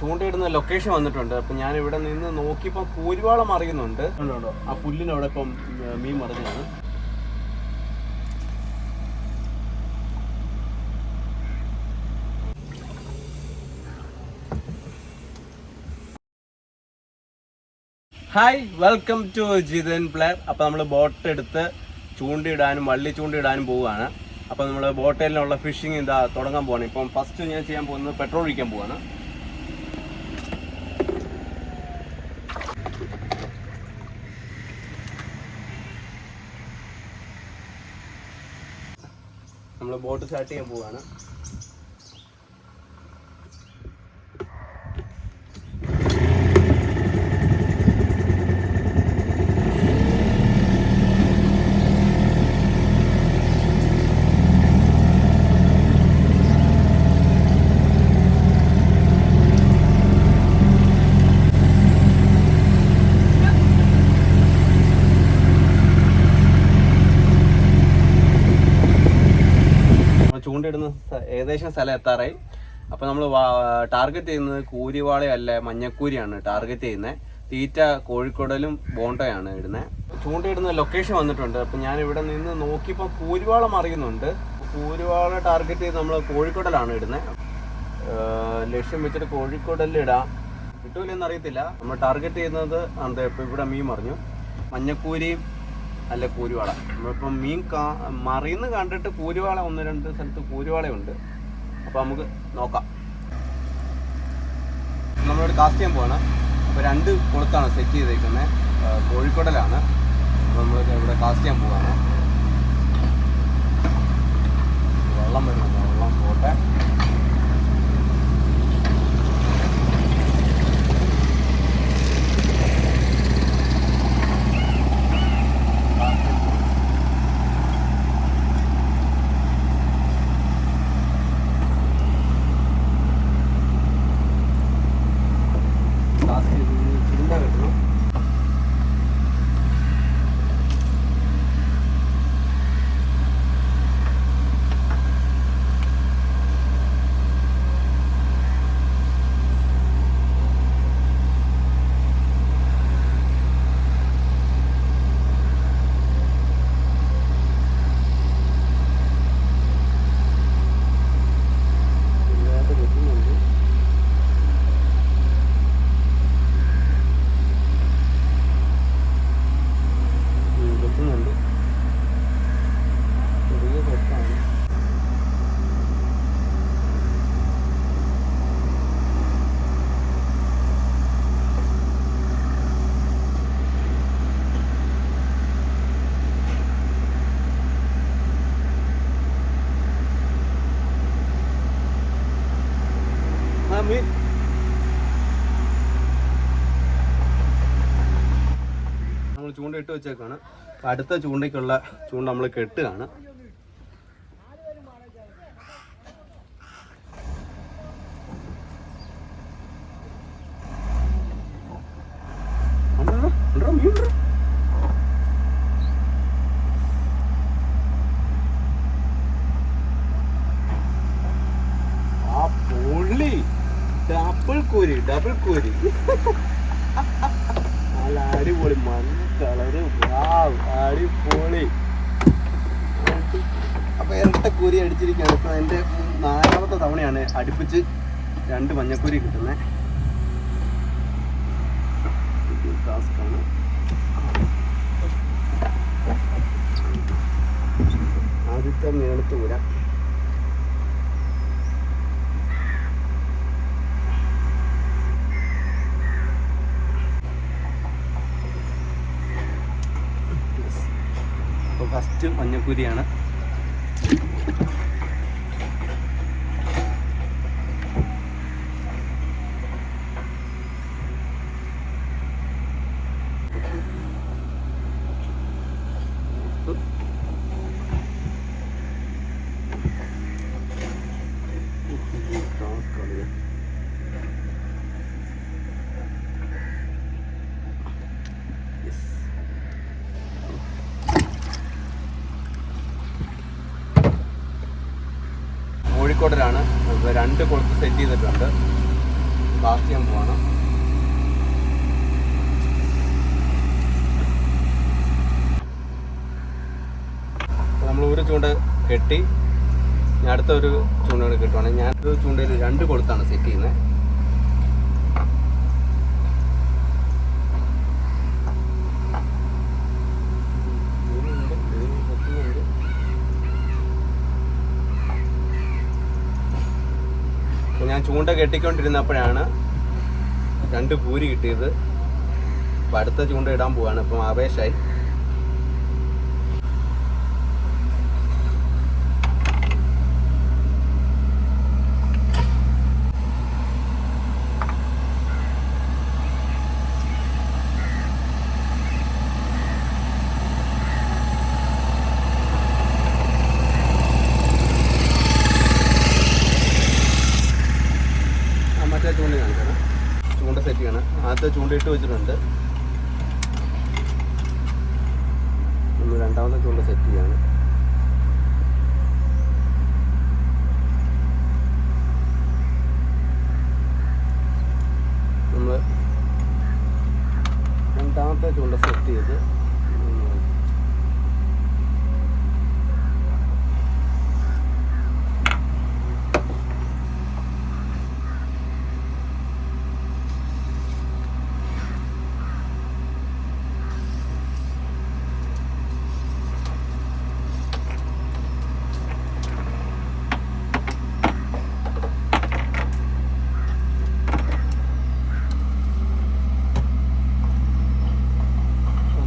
ചൂണ്ടയിടുന്ന location വന്നിട്ടുണ്ട്. അപ്പം ഞാൻ ഇവിടെ നിന്ന് നോക്കിയപ്പോൾ കൂരുവാളം അറിയുന്നുണ്ട് ആ പുല്ലിനവിടെ ഇപ്പം മീൻ മറിഞ്ഞാണ് hi welcome to Jithan player അപ്പോൾ നമ്മൾ ബോട്ട് എടുത്ത് ചൂണ്ടിയിടാനും വള്ളി ചൂണ്ടിയിടാനും പോവുകയാണ്. അപ്പോൾ നമ്മൾ ബോട്ടിലുള്ള ഫിഷിംഗ് ഇതാ തുടങ്ങാൻ പോവാണ്. ഇപ്പം ഫസ്റ്റ് ഞാൻ ചെയ്യാൻ പോകുന്നത് പെട്രോൾ ഒഴിക്കാൻ പോവാണ്. ബോട്ട് സ്റ്റാർട്ട് ചെയ്യാൻ പോവുകയാണ് നമ്മൾ ചൂണ്ടയിടുന്ന ഏകദേശം സ്ഥലം എത്താറായി. അപ്പോൾ നമ്മൾ ടാർഗറ്റ് ചെയ്യുന്നത് കൂരിവാളയല്ല മഞ്ഞക്കൂരിയാണ് ടാർഗറ്റ് ചെയ്യുന്നത് തീറ്റ കോഴിക്കോടലും ബോണ്ടയാണ് ഇടുന്നത് ചൂണ്ടയിടുന്ന ലൊക്കേഷൻ വന്നിട്ടുണ്ട്. അപ്പം ഞാൻ ഇവിടെ നിന്ന് നോക്കിയപ്പോൾ കൂരിവാളം അറിയുന്നുണ്ട്. കൂരിവാള ടാർഗറ്റ് ചെയ്ത് നമ്മൾ കോഴിക്കോടലാണ് ഇടുന്നത് ലക്ഷ്യം വെച്ചിട്ട് കോഴിക്കോടലിടാം കിട്ടൂലെന്നറിയത്തില്ല നമ്മൾ ടാർഗറ്റ് ചെയ്യുന്നത് എന്താ ഇപ്പോൾ ഇവിടെ മീൻ മറിഞ്ഞു. മഞ്ഞക്കൂരിയും അല്ല കൂരുവാള നമ്മളിപ്പം മീൻ കാ മറിയുന്ന കണ്ടിട്ട് കൂരുവാള ഒന്ന് രണ്ട് സ്ഥലത്ത് കൂരുവാളയുണ്ട് അപ്പോൾ നമുക്ക് നോക്കാം. നമ്മളിവിടെ കാസ്റ്റ് ചെയ്യാൻ പോവാണ്. അപ്പോൾ രണ്ട് കുളത്താണ് സെറ്റ് ചെയ്തേക്കുന്നത് കോഴിക്കോടലാണ്. അപ്പോൾ നമ്മൾ ഇവിടെ കാസ്റ്റ് ചെയ്യാൻ പോവാണ്. വെള്ളം വരുന്നുണ്ട് വെള്ളം പോട്ടെ കാസ്റ്റ് ചെയ്ത് ചുണ്ട കിട്ടണം ചെറുതായിട്ട് കിട്ടുന്നുണ്ട് ഉം, കിട്ടുന്നുണ്ട് ചെറിയ കൊത്താണ് ആ മീൻ നമ്മൾ ചൂണ്ട ഇട്ട് വെച്ചേക്കാണ്. അടുത്ത ചൂണ്ടയ്ക്കുള്ള ചൂണ്ട നമ്മൾ കെട്ടുകയാണ്. ഡബിൾ കൂരി ഡബിൾ കൂരി നല്ല അടിപൊളി മഞ്ഞ കളറ് വാവ് അടിപൊളി. അപ്പൊ ഇരട്ട കൂരി അടിച്ചിരിക്കുകയാണ്. ഇപ്പൊ എന്റെ നാലാമത്തെ തവണയാണ് അടുപ്പിച്ച് രണ്ട് മഞ്ഞക്കൂരി കിട്ടുന്നത് ആദ്യത്തെ മേളത്ത് ഊരാം. ഫസ്റ്റ് മഞ്ഞക്കുരിയാണ് കോഴിക്കോടിലാണ് കൊടുത്ത് സെറ്റ് ചെയ്തിട്ടുണ്ട്. ബാക്കി ചെയ്യാൻ പോവാണ് നമ്മൾ ഒരു ചൂണ്ട കെട്ടി ഞാൻ അടുത്ത ഒരു ചൂണ്ട കിട്ടുവാണെങ്കിൽ ഞാനൊരു ചൂണ്ടയിൽ രണ്ട് കൊളുത്താണ് സെറ്റ് ചെയ്യുന്നത് അപ്പോൾ ഞാൻ ചൂണ്ട കെട്ടിക്കൊണ്ടിരുന്നപ്പോഴാണ് രണ്ട് പൂരി കിട്ടിയത്. അപ്പം അടുത്ത ചൂണ്ട ഇടാൻ പോവാണ്. ഇപ്പം ആവേശമായി ആ മറ്റേ ചൂണ്ട കാണിക്കണം ചൂണ്ട സെറ്റ് ചെയ്യണം ആദ്യത്തെ ചൂണ്ട ഇട്ട് വെച്ചിട്ടുണ്ട് നമ്മൾ രണ്ടാമത്തെ ചൂണ്ട സെറ്റ് ചെയ്യാണ് നമ്മൾ രണ്ടാമത്തെ ചൂണ്ട സെറ്റ് ചെയ്ത്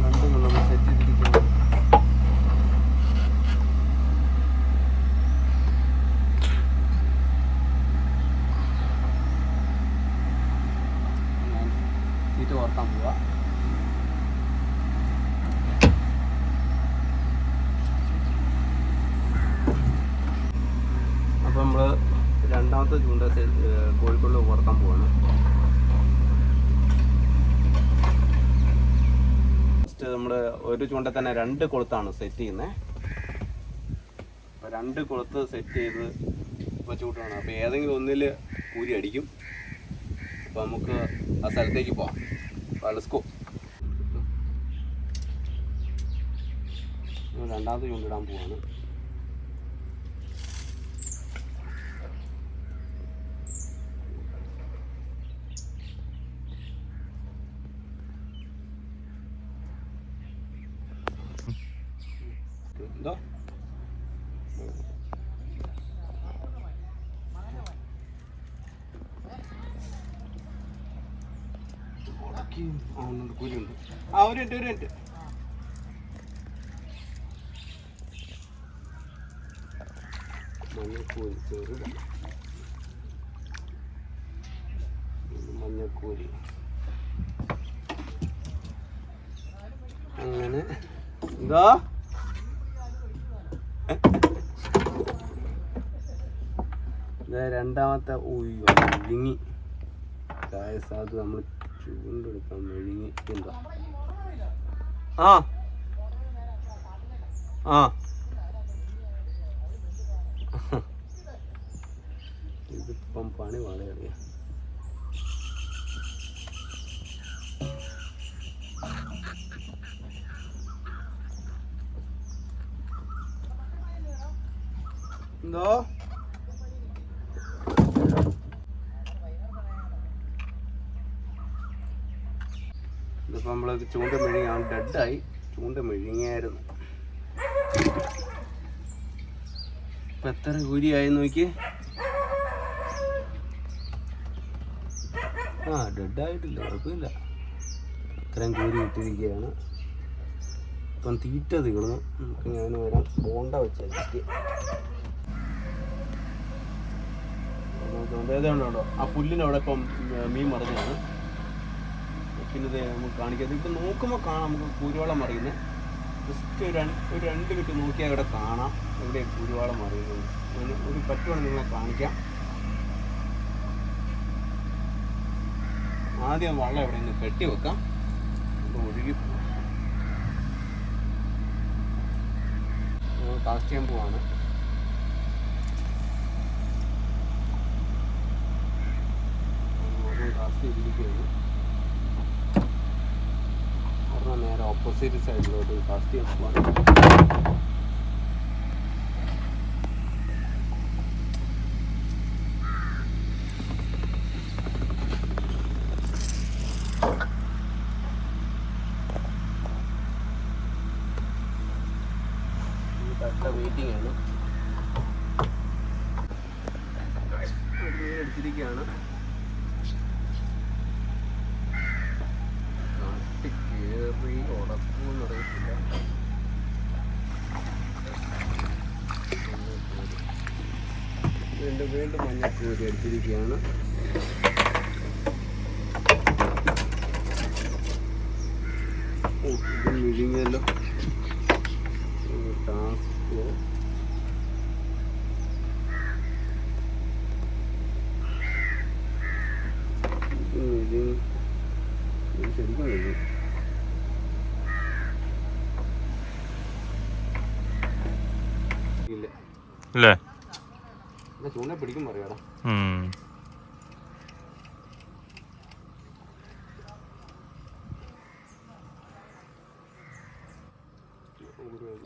രണ്ടും നമ്മൾ സെറ്റ് ചെയ്തിരിക്കുകയാണ് ഞാൻ തീറ്റ ഓർക്കാൻ പോവാ അപ്പം നമ്മൾ രണ്ടാമത്തെ ചൂണ്ട കോഴിക്കോട് ഓർക്കാൻ പോവാണ് ഫസ്റ്റ് നമ്മൾ ഒരു ചൂണ്ട തന്നെ രണ്ട് കൊളുത്താണ് സെറ്റ് ചെയ്യുന്നത് അപ്പോൾ രണ്ട് കൊളുത്ത് സെറ്റ് ചെയ്ത് വെച്ചുകൂട്ടാണ് അപ്പോൾ ഏതെങ്കിലും ഒന്നിൽ കൂരി അടിക്കും. അപ്പോൾ നമുക്ക് ആ സ്ഥലത്തേക്ക് പോവാം. ലെസ്കോ രണ്ടാമത്തെ ചൂണ്ടിടാൻ പോവാണ്. എന്തോ ആ ഉണ്ട് കുരുണ്ട്. ആ ഒരു മിനിറ്റ് ഒരു മിനിറ്റ്. മഞ്ഞക്കൂരി ചെറു മഞ്ഞക്കൂരി അങ്ങനെ. എന്തോ? രണ്ടാമത്തെ ഉയ്യോ മെഴുങ്ങി ഗായസ് അത് നമ്മൾ ചൂണ്ടെടുക്കാൻ മെഴുങ്ങി എന്താ ആ. ആ. ഇതിപ്പം പണി വളരെ എന്തോ? ഇതിപ്പോൾ നമ്മൾ ചൂണ്ട മെഴുകിയാണ് ഡെഡായി ചൂണ്ട മെഴുങ്ങിയായിരുന്നു ഇപ്പം എത്ര കൂരിയായി നോക്കി ആ ഡെഡായിട്ടില്ല കുഴപ്പമില്ല. ഇത്രയും കൂരി ഇട്ടിരിക്കുകയാണ്. ഇപ്പം തീറ്റ തീർന്നു. നമുക്ക് ഞാൻ വരാം ബോണ്ട വെച്ച് ഏതാണ്ടോ ആ പുല്ലിനവിടെ ഇപ്പം മീൻ മറിഞ്ഞാണ് പിന്നെ ഇത് നമുക്ക് കാണിക്കാം. ഇപ്പം നോക്കുമ്പോൾ കാണാം. നമുക്ക് കുരുവാളം മറിയുന്നത് ജസ്റ്റ് ഒരു ഒരു രണ്ട് മിനിറ്റ് നോക്കിയാൽ ഇവിടെ കാണാം. ഇവിടെ കുരുവാളം മറിയുന്നത് അങ്ങനെ ഒരു പറ്റുവാണെങ്കിൽ നിങ്ങളെ കാണിക്കാം. ആദ്യം വള്ളം എവിടെ നിന്ന് കെട്ടി വെക്കാം. ഇത് ഒഴുകി പോകും കാസ്റ്റ് ചെയ്യാൻ പോവാണ്. ചെയ്തിരിക്കുകയാണ്. കാരണം നേരെ ഓപ്പോസിറ്റ് സൈഡിലോട്ട് കാസ്റ്റ് ചെയ്യാൻ പോവാണ്. വെയിറ്റിംഗ് ആണ്. എടുത്തിരിക്കുകയാണ്. വീണ്ടും വീണ്ടും മഞ്ഞക്കൂരി അടിച്ചിരിക്കുകയാണ്. ഓ ഇത് ശരിക്കും ഇല്ല ചൂണ്ട പിടിക്കും പറയാടാ ഉം.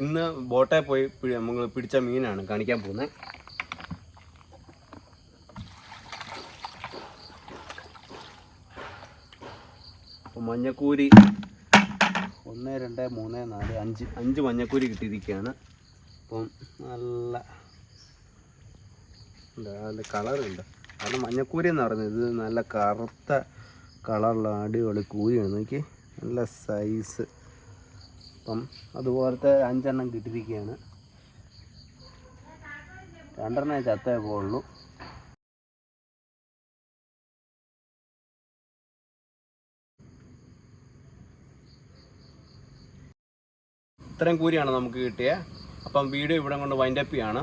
ഇന്ന് ബോട്ടെ പോയി നമ്മൾ പിടിച്ച മീനാണ് കാണിക്കാൻ പോകുന്നത് മഞ്ഞക്കൂരി ഒന്ന് രണ്ട് മൂന്ന് നാല് അഞ്ച് അഞ്ച് മഞ്ഞക്കൂരി കിട്ടിയിരിക്കുകയാണ്. അപ്പം നല്ല നല്ല കളറുണ്ട് കാരണം മഞ്ഞക്കൂരി എന്ന് പറയുന്നത് ഇത് നല്ല കറുത്ത കളറുള്ള അടിപൊളി കൂരിയാണ്. നോക്കി നല്ല സൈസ് അപ്പം അതുപോലത്തെ അഞ്ചെണ്ണം കിട്ടിയിരിക്കുകയാണ്. രണ്ടെണ്ണം ചത്തേ പോകുള്ളൂ ഇത്രയും കൂരിയാണ് നമുക്ക് കിട്ടിയത് അപ്പം വീഡിയോ ഇവിടെ കൊണ്ട് വൈൻഡപ്പ് ചെയ്യാണ്.